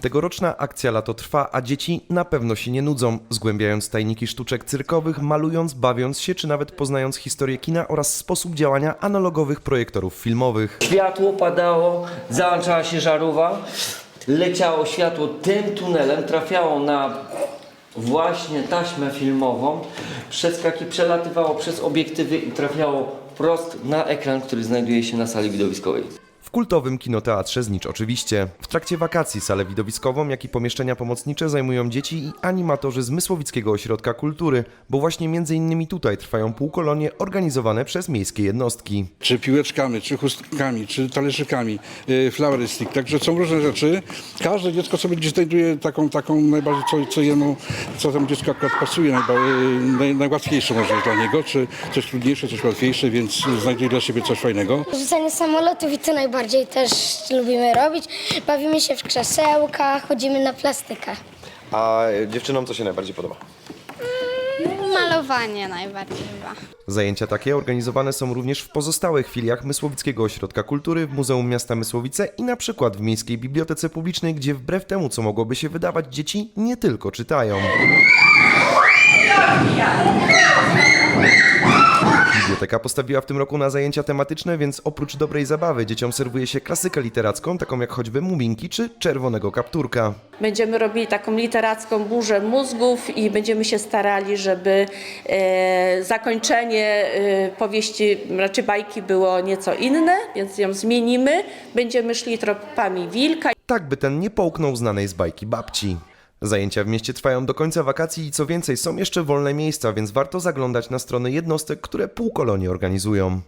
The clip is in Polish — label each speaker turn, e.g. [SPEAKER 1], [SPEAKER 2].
[SPEAKER 1] Tegoroczna akcja Lato trwa, a dzieci na pewno się nie nudzą, zgłębiając tajniki sztuczek cyrkowych, malując, bawiąc się, czy nawet poznając historię kina oraz sposób działania analogowych projektorów filmowych.
[SPEAKER 2] Światło padało, załączała się żarówa, leciało światło tym tunelem, trafiało na właśnie taśmę filmową, przeskaki przelatywało przez obiektywy i trafiało prost na ekran, który znajduje się na sali widowiskowej.
[SPEAKER 1] W kultowym kinoteatrze Znicz oczywiście. W trakcie wakacji salę widowiskową, jak i pomieszczenia pomocnicze zajmują dzieci i animatorzy z Mysłowickiego Ośrodka Kultury, bo właśnie między innymi tutaj trwają półkolonie organizowane przez miejskie jednostki.
[SPEAKER 3] czy piłeczkami, czy chustkami, czy talerzykami, y, flowerystyk. Także są różne rzeczy. Każde dziecko sobie gdzieś znajduje taką, taką najbardziej, co, co jemu, co temu dziecku akurat pasuje, najba, y, naj, najłatwiejsze może dla niego, czy coś trudniejsze, coś łatwiejsze, więc znajduje dla siebie coś fajnego.
[SPEAKER 4] Rzucanie samolotów i to najbardziej też lubimy robić. Bawimy się w krzesełkach, chodzimy na plastykę.
[SPEAKER 5] A dziewczynom co się najbardziej podoba?
[SPEAKER 6] Malowanie najbardziej chyba.
[SPEAKER 1] Zajęcia takie organizowane są również w pozostałych filiach Mysłowickiego Ośrodka Kultury, w Muzeum Miasta Mysłowice i na przykład w Miejskiej Bibliotece Publicznej, gdzie wbrew temu, co mogłoby się wydawać, dzieci nie tylko czytają. Biblioteka postawiła w tym roku na zajęcia tematyczne, więc oprócz dobrej zabawy dzieciom serwuje się klasykę literacką, taką jak choćby Muminki czy Czerwonego Kapturka.
[SPEAKER 7] Będziemy robili taką literacką burzę mózgów i będziemy się starali, żeby e, zakończenie e, powieści, raczej bajki było nieco inne, więc ją zmienimy. Będziemy szli tropami wilka.
[SPEAKER 1] tak by ten nie połknął znanej z bajki babci. Zajęcia w mieście trwają do końca wakacji i co więcej, są jeszcze wolne miejsca, więc warto zaglądać na strony jednostek, które półkolonie organizują.